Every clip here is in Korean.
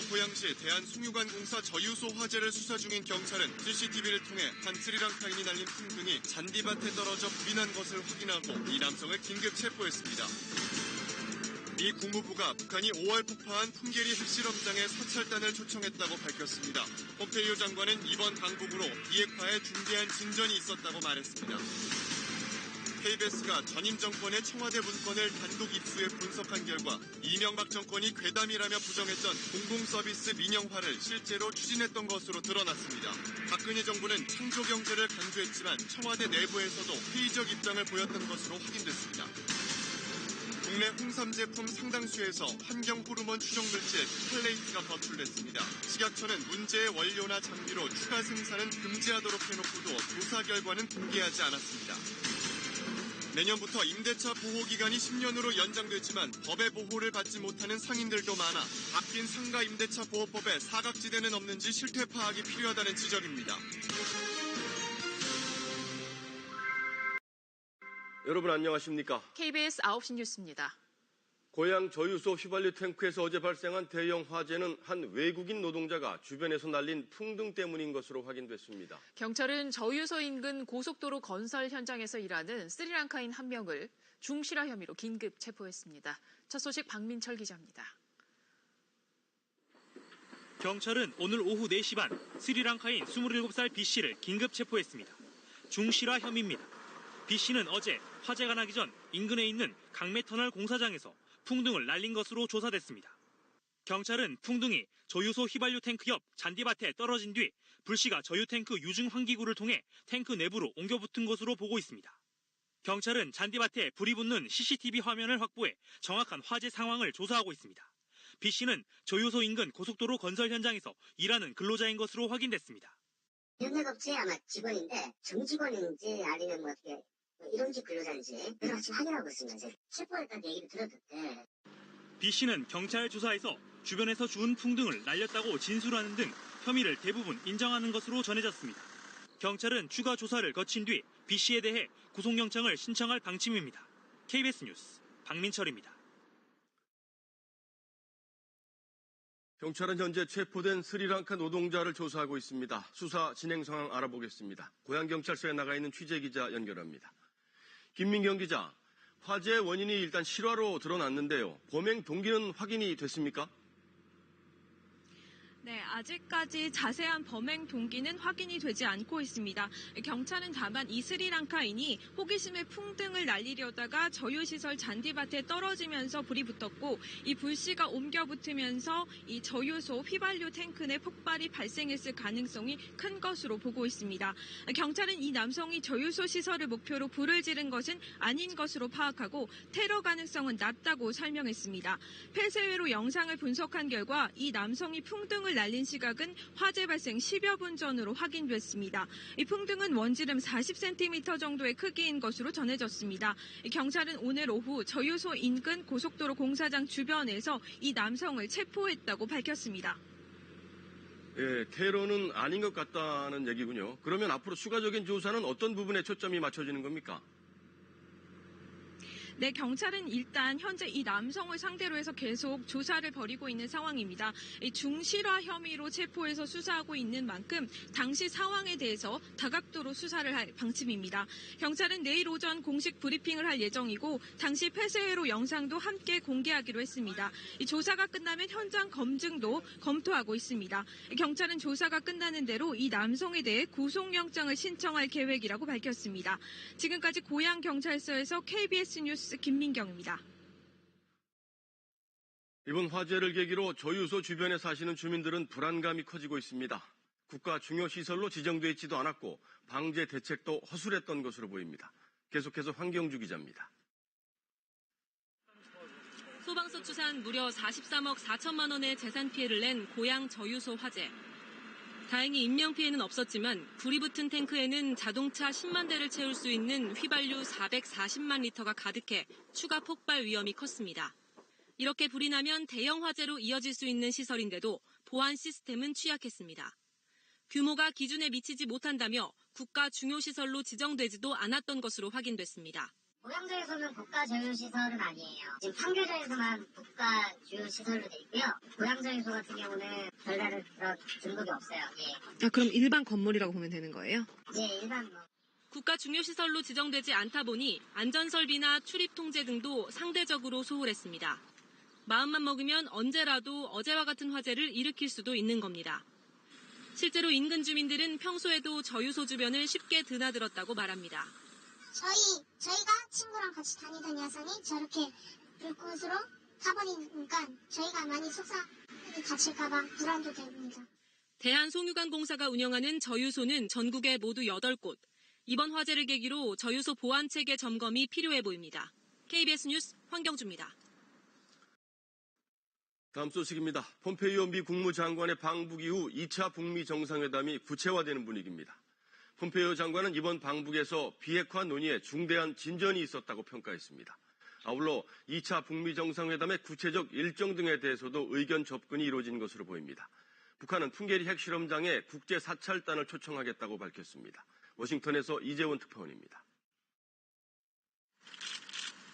경기도 고양시 대한송유관공사 저유소 화재를 수사 중인 경찰은 CCTV를 통해 한 스리랑카인이 날린 풍등이 잔디밭에 떨어져 불이 난 것을 확인하고 이 남성을 긴급 체포했습니다. 미 국무부가 북한이 5월 폭파한 풍계리 핵실험장에 사찰단을 초청했다고 밝혔습니다. 폼페이오 장관은 이번 방북으로 비핵화에 중대한 진전이 있었다고 말했습니다. KBS가 전임 정권의 청와대 문건을 단독 입수해 분석한 결과 이명박 정권이 괴담이라며 부정했던 공공서비스 민영화를 실제로 추진했던 것으로 드러났습니다. 박근혜 정부는 창조 경제를 강조했지만 청와대 내부에서도 회의적 입장을 보였던 것으로 확인됐습니다. 국내 홍삼 제품 상당수에서 환경 호르몬 추정 물질 팔레이트가 검출됐습니다. 식약처는 문제의 원료나 장비로 추가 생산은 금지하도록 해놓고도 조사 결과는 공개하지 않았습니다. 내년부터 임대차 보호 기간이 10년으로 연장됐지만 법의 보호를 받지 못하는 상인들도 많아 바뀐 상가 임대차 보호법에 사각지대는 없는지 실태 파악이 필요하다는 지적입니다. 여러분 안녕하십니까? KBS 9시 뉴스입니다. 고향 저유소 휘발유 탱크에서 어제 발생한 대형 화재는 한 외국인 노동자가 주변에서 날린 풍등 때문인 것으로 확인됐습니다. 경찰은 저유소 인근 고속도로 건설 현장에서 일하는 스리랑카인 한 명을 중실화 혐의로 긴급 체포했습니다. 첫 소식 박민철 기자입니다. 경찰은 오늘 오후 4시 반 스리랑카인 27살 B 씨를 긴급 체포했습니다. 중실화 혐의입니다. B 씨는 어제 화재가 나기 전 인근에 있는 강매터널 공사장에서 풍등을 날린 것으로 조사됐습니다. 경찰은 풍등이 저유소 휘발유 탱크 옆 잔디밭에 떨어진 뒤 불씨가 저유 탱크 유증 환기구를 통해 탱크 내부로 옮겨 붙은 것으로 보고 있습니다. 경찰은 잔디밭에 불이 붙는 CCTV 화면을 확보해 정확한 화재 상황을 조사하고 있습니다. B 씨는 저유소 인근 고속도로 건설 현장에서 일하는 근로자인 것으로 확인됐습니다. 연락업체 아마 직원인데 정직원인지 아니면 뭐 어떻게 뭐 일용직 근로자인지 여러 가지 확인하고 있습니다. 이제 체포했다는 얘기를 들었는데 B 씨는 경찰 조사에서 주변에서 주운 풍등을 날렸다고 진술하는 등 혐의를 대부분 인정하는 것으로 전해졌습니다. 경찰은 추가 조사를 거친 뒤 B 씨에 대해 구속영장을 신청할 방침입니다. KBS 뉴스 박민철입니다. 경찰은 현재 체포된 스리랑카 노동자를 조사하고 있습니다. 수사 진행 상황 알아보겠습니다. 고향경찰서에 나가 있는 취재기자 연결합니다. 김민경 기자, 화재 원인이 일단 실화로 드러났는데요. 범행 동기는 확인이 됐습니까? 네, 아직까지 자세한 범행 동기는 확인이 되지 않고 있습니다. 경찰은 다만 이 스리랑카인이 호기심에 풍등을 날리려다가 저유시설 잔디밭에 떨어지면서 불이 붙었고 이 불씨가 옮겨 붙으면서 이 저유소 휘발유 탱크 내 폭발이 발생했을 가능성이 큰 것으로 보고 있습니다. 경찰은 이 남성이 저유소 시설을 목표로 불을 지른 것은 아닌 것으로 파악하고 테러 가능성은 낮다고 설명했습니다. 폐쇄회로 영상을 분석한 결과 이 남성이 풍등 을 날린 시각은 화재 발생 10여 분 전으로 확인됐습니다. 이 풍등은 원지름 40cm 정도의 크기인 것으로 전해졌습니다. 경찰은 오늘 오후 저유소 인근 고속도로 공사장 주변에서 이 남성을 체포했다고 밝혔습니다. 예, 테러는 아닌 것 같다는 얘기군요. 그러면 앞으로 추가적인 조사는 어떤 부분에 초점이 맞춰지는 겁니까? 네, 경찰은 일단 현재 이 남성을 상대로 해서 계속 조사를 벌이고 있는 상황입니다. 이 중실화 혐의로 체포해서 수사하고 있는 만큼 당시 상황에 대해서 다각도로 수사를 할 방침입니다. 경찰은 내일 오전 공식 브리핑을 할 예정이고 당시 폐쇄회로 영상도 함께 공개하기로 했습니다. 이 조사가 끝나면 현장 검증도 검토하고 있습니다. 경찰은 조사가 끝나는 대로 이 남성에 대해 구속영장을 신청할 계획이라고 밝혔습니다. 지금까지 고양경찰서에서 KBS 뉴스 김민경입니다. 이번 화재를 계기로 저유소 주변에 사시는 주민들은 불안감이 커지고 있습니다. 국가 중요 시설로 지정돼 있지도 않았고 방제 대책도 허술했던 것으로 보입니다. 계속해서 황경주 기자입니다. 소방서 추산 무려 43억 4천만 원의 재산 피해를 낸 고양 저유소 화재. 다행히 인명 피해는 없었지만 불이 붙은 탱크에는 자동차 10만 대를 채울 수 있는 휘발유 440만 리터가 가득해 추가 폭발 위험이 컸습니다. 이렇게 불이 나면 대형 화재로 이어질 수 있는 시설인데도 보안 시스템은 취약했습니다. 규모가 기준에 미치지 못한다며 국가 중요 시설로 지정되지도 않았던 것으로 확인됐습니다. 고양저에서는 국가 저유 시설은 아니에요. 지금 판교저에서만 국가 주요 시설로 돼 있고요. 고양저유소 같은 경우는 별다른 그런 등급이 없어요. 예. 아, 그럼 일반 건물이라고 보면 되는 거예요? 예, 일반 뭐 국가 중요시설로 지정되지 않다 보니 안전설비나 출입 통제 등도 상대적으로 소홀했습니다. 마음만 먹으면 언제라도 어제와 같은 화재를 일으킬 수도 있는 겁니다. 실제로 인근 주민들은 평소에도 저유소 주변을 쉽게 드나들었다고 말합니다. 저희 저희가 친구랑 같이 다니던 야산이 저렇게 불꽃으로 타버리니까 저희가 많이 속상 다칠까봐 불안도 됩니다. 대한송유관공사가 운영하는 저유소는 전국에 모두 8곳. 이번 화재를 계기로 저유소 보안 체계 점검이 필요해 보입니다. KBS 뉴스 황경주입니다. 다음 소식입니다. 폼페이오 미 국무장관의 방북 이후 2차 북미 정상회담이 구체화되는 분위기입니다. 폼페이오 장관은 이번 방북에서 비핵화 논의에 중대한 진전이 있었다고 평가했습니다. 아울러 2차 북미 정상회담의 구체적 일정 등에 대해서도 의견 접근이 이루어진 것으로 보입니다. 북한은 풍계리 핵실험장에 국제 사찰단을 초청하겠다고 밝혔습니다. 워싱턴에서 이재원 특파원입니다.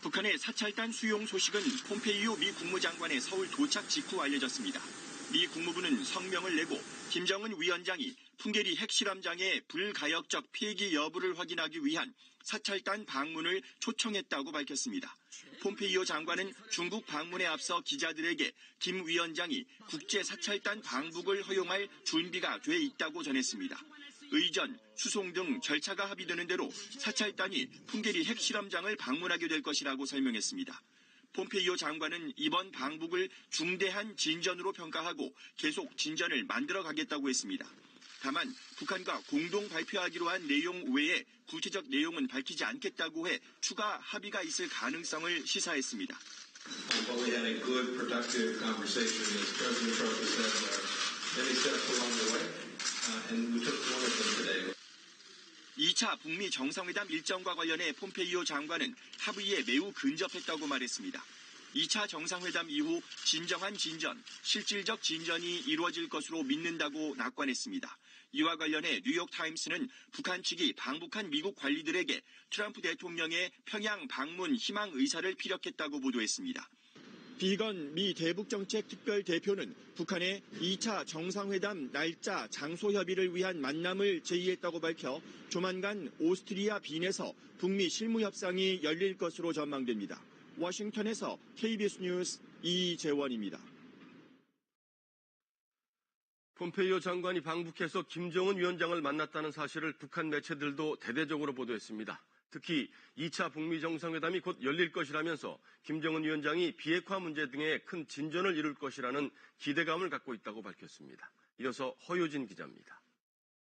북한의 사찰단 수용 소식은 폼페이오 미 국무장관의 서울 도착 직후 알려졌습니다. 미 국무부는 성명을 내고 김정은 위원장이 풍계리 핵실험장의 불가역적 폐기 여부를 확인하기 위한 사찰단 방문을 초청했다고 밝혔습니다. 폼페이오 장관은 중국 방문에 앞서 기자들에게 김 위원장이 국제 사찰단 방북을 허용할 준비가 돼 있다고 전했습니다. 의전, 수송 등 절차가 합의되는 대로 사찰단이 풍계리 핵실험장을 방문하게 될 것이라고 설명했습니다. 폼페이오 장관은 이번 방북을 중대한 진전으로 평가하고 계속 진전을 만들어 가겠다고 했습니다. 다만 북한과 공동 발표하기로 한 내용 외에 구체적 내용은 밝히지 않겠다고 해 추가 합의가 있을 가능성을 시사했습니다. Well, we had a good, productive conversation, as President Trump has said, uh, many steps along the way, uh, and we took one of them today. 2차 북미 정상회담 일정과 관련해 폼페이오 장관은 합의에 매우 근접했다고 말했습니다. 2차 정상회담 이후 진정한 진전, 실질적 진전이 이루어질 것으로 믿는다고 낙관했습니다. 이와 관련해 뉴욕타임스는 북한 측이 방북한 미국 관리들에게 트럼프 대통령의 평양 방문 희망 의사를 피력했다고 보도했습니다. 비건 미 대북정책 특별 대표는 북한의 2차 정상회담 날짜 장소 협의를 위한 만남을 제의했다고 밝혀 조만간 오스트리아 빈에서 북미 실무 협상이 열릴 것으로 전망됩니다. 워싱턴에서 KBS 뉴스 이재원입니다. 폼페이오 장관이 방북해서 김정은 위원장을 만났다는 사실을 북한 매체들도 대대적으로 보도했습니다. 특히 2차 북미 정상회담이 곧 열릴 것이라면서 김정은 위원장이 비핵화 문제 등에 큰 진전을 이룰 것이라는 기대감을 갖고 있다고 밝혔습니다. 이어서 허효진 기자입니다.